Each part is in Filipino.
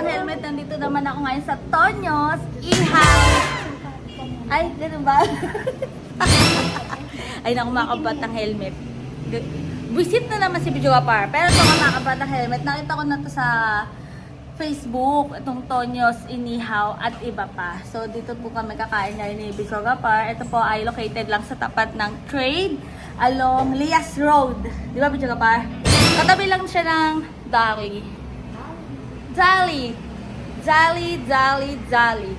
Batang Helmet, nandito naman ako ngayon sa Tonyos Ihaw. Ay, ganun ba? Ay, naku mga kabatang helmet. Visit na naman si Bidyo Par. Pero ito mga kabatang helmet, nakita ko na to sa Facebook, itong Tonyos Inihaw at iba pa. So, dito po kami kakain ngayon ni Bidyo Par. Ito po ay located lang sa tapat ng trade along Lias Road. Di ba, Bidyo Par? Katabi lang siya ng Dari. Jolly. Jolly, jolly, jolly.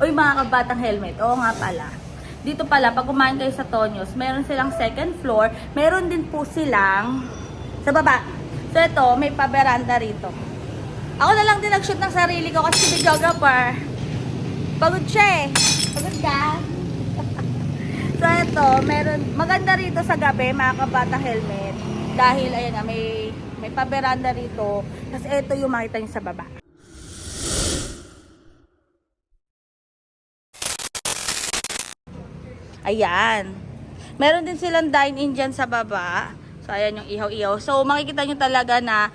Uy, mga kabatang helmet. Oo nga pala. Dito pala, pag kumain kayo sa Tonyos, meron silang second floor. Meron din po silang sa baba. So ito, may paberanda rito. Ako na lang din nag-shoot ng sarili ko kasi si videographer. Pagod siya eh. Pagod ka? so ito, meron, maganda rito sa gabi, mga kabatang helmet. Dahil, ayan nga, may, may paberanda rito. Tapos ito yung makita nyo sa baba. Ayan. Meron din silang dine-in dyan sa baba. So, ayan yung ihaw-ihaw. So, makikita nyo talaga na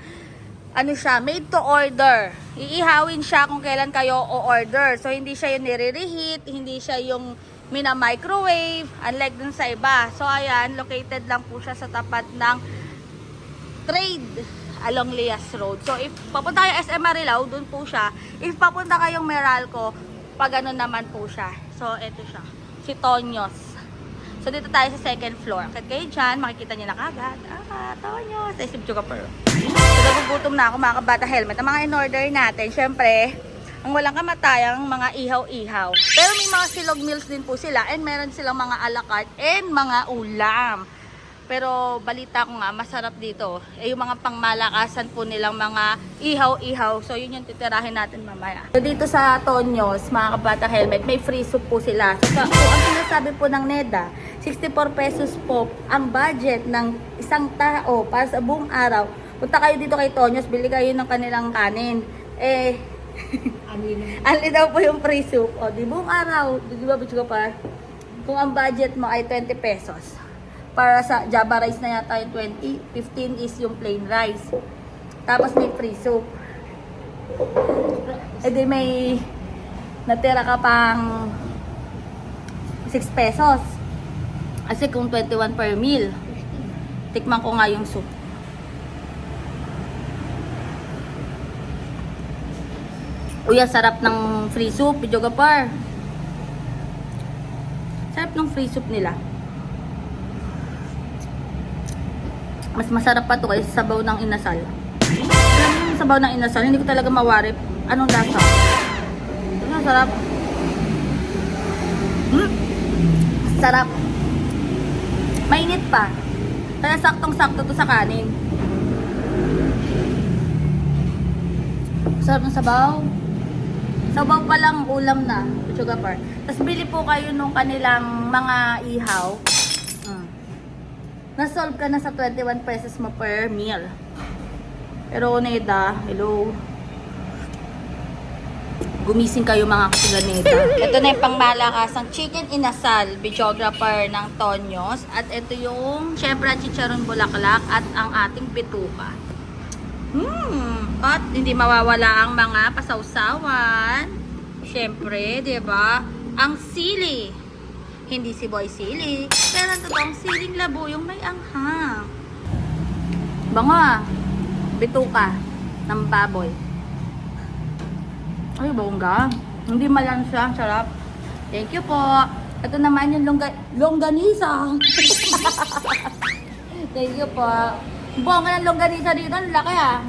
ano siya, made to order. Iihawin siya kung kailan kayo o-order. So, hindi siya yung nire-reheat, hindi siya yung mina-microwave, unlike dun sa iba. So, ayan, located lang po siya sa tapat ng trade along Lias Road. So, if papunta kayo SM Marilao, dun po siya. If papunta kayong Meralco, pag ano naman po siya. So, eto siya. Si Tonyos. So, dito tayo sa second floor. Akit kayo dyan, makikita niyo na kagad. Ah, Tonyos. Si Bchuga Pearl. So, nagugutom na ako mga kabata helmet. Ang mga in-order natin, syempre, ang walang kamatayang mga ihaw-ihaw. Pero may mga silog meals din po sila and meron silang mga a la carte and mga ulam. Pero balita ko nga, masarap dito. Eh, yung mga pangmalakasan po nilang mga ihaw-ihaw. So, yun yung titirahin natin mamaya. So, dito sa Tonyos, mga kabata helmet, may free soup po sila. So, so ang sinasabi po ng NEDA, 64 pesos po ang budget ng isang tao para sa buong araw. Punta kayo dito kay Tonyos, bili kayo ng kanilang kanin. Eh, Ali daw po yung free soup. O, di buong araw, di ba, bitch ko pa? Kung ang budget mo ay 20 pesos. Para sa Java rice na yata yung 20, 15 is yung plain rice. Tapos may free soup. E di may natira ka pang 6 pesos. Kasi kung 21 per meal, tikman ko nga yung soup. Uy, sarap ng free soup, Jogapar. Sarap ng free soup nila. Mas masarap pa to kaysa sabaw ng inasal. Yung sabaw ng inasal, hindi ko talaga mawarip. Anong lasa? Ano sarap? Hmm? Sarap. Mainit pa. Kaya saktong-sakto to sa kanin. Sarap ng sabaw. Sabaw pa lang ulam na. Sugar par. Tapos bili po kayo nung kanilang mga ihaw. Na-solve ka na sa 21 pesos mo per meal. Pero Neda, hello. Gumising kayo mga kasiganeta. ito na yung pangmalakasang chicken inasal, videographer ng Tonyos. At ito yung, syempre, chicharon bulaklak at ang ating bituka. Hmm. At hindi mawawala ang mga pasawsawan. Siyempre, 'di ba? Ang sili. Hindi si Boy Sili, pero ang totoong siling labo yung may anghang. Bango ah. Bituka ng baboy. Ay, bongga. Hindi malansa. Sarap. Thank you po. Ito naman yung longga longganisa. Thank you po. Bongga ng longganisa dito. Ang laki ah.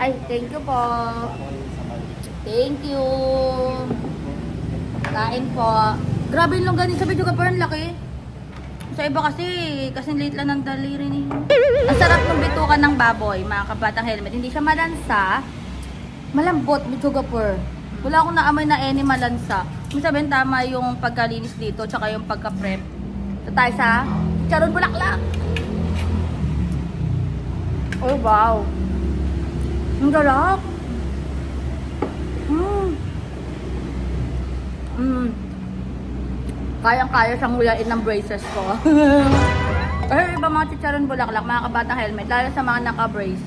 Ay, thank you po. Thank you. Kain po. Grabe yung longganisa video ka parang laki. Sa iba kasi, kasi late lang ng daliri ni. Ang sarap ng bitukan ng baboy, mga kabatang helmet. Hindi siya malansa. Malambot, bitsugapur. Wala akong naamoy na any malansa. Ibig sabihin tama yung pagkalinis dito, tsaka yung pagka-prep. Ito tayo sa Charon Bulaklak. Oh, wow. Ang galak. Mm. Mm. Kayang-kaya siyang hulain ng braces ko. Pero iba mga chicharon bulaklak, mga kabatang helmet, lalo sa mga naka-brace.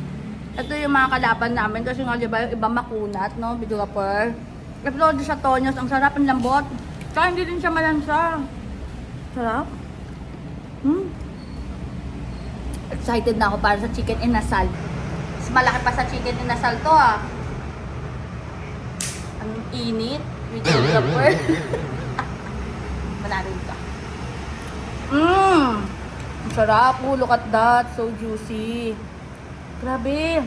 Ito yung mga kalaban namin kasi nga di ba yung iba makunat, no? Video ka per. Upload sa Tonyos, ang sarap ang lambot. Tsaka hindi din siya malansa. Sarap. Hmm. Excited na ako para sa chicken inasal. Mas malaki pa sa chicken inasal to ah. Ang init. Video ka Manarin ka. Mmm! Ang sarap. Oh, look at that. So juicy. Grabe.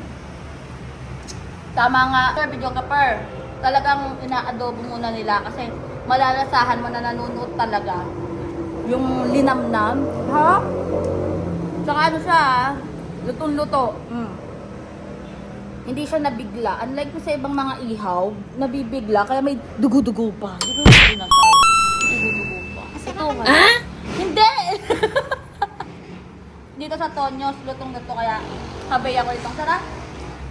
Tama nga. Sir, video ka per. Talagang ina-adobo muna nila kasi malalasahan mo na nanunuot talaga. Yung linamnam. Ha? Saka ano siya ah, lutong-luto. Mm. Hindi siya nabigla. Unlike sa ibang mga ihaw, nabibigla kaya may dugo-dugo pa. Dugo-dugo na tayo. Ito ha? Hindi! Dito sa Tonyos, lutong-luto kaya sabay ako itong sarap.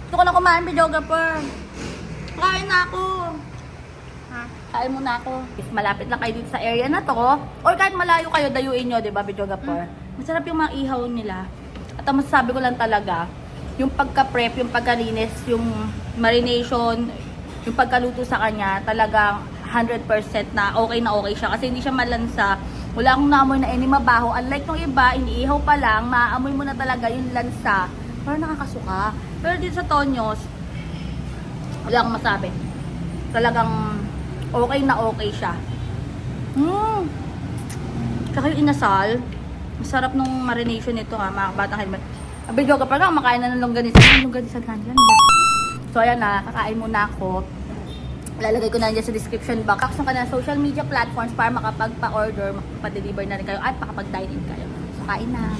Gusto ko na kumain, videographer. Kain na ako. Ha? Kain muna ako. If malapit lang kayo dito sa area na to, or kahit malayo kayo, dayuin nyo, di ba, videographer? Masarap yung mga ihaw nila. At ang masasabi ko lang talaga, yung pagka-prep, yung pagkalinis, yung marination, yung pagkaluto sa kanya, talagang 100% na okay na okay siya. Kasi hindi siya malansa. Wala akong naamoy na any mabaho. Unlike nung iba, iniihaw pa lang, maamoy mo na talaga yung lansa. Parang nakakasuka. Pero dito sa Tonyos, wala akong masabi. Talagang okay na okay siya. Mm. Tsaka yung inasal, masarap nung marination nito ha, mga batang helmet. Abi, joga pa lang, makain na ng longganisa. Yung longganisa na yan. So ayan na, kakain muna ako. Lalagay ko na dyan sa description box ng kanang social media platforms para makapagpa-order, makapag-deliver na rin kayo at makapag-dine in kayo. So kain na.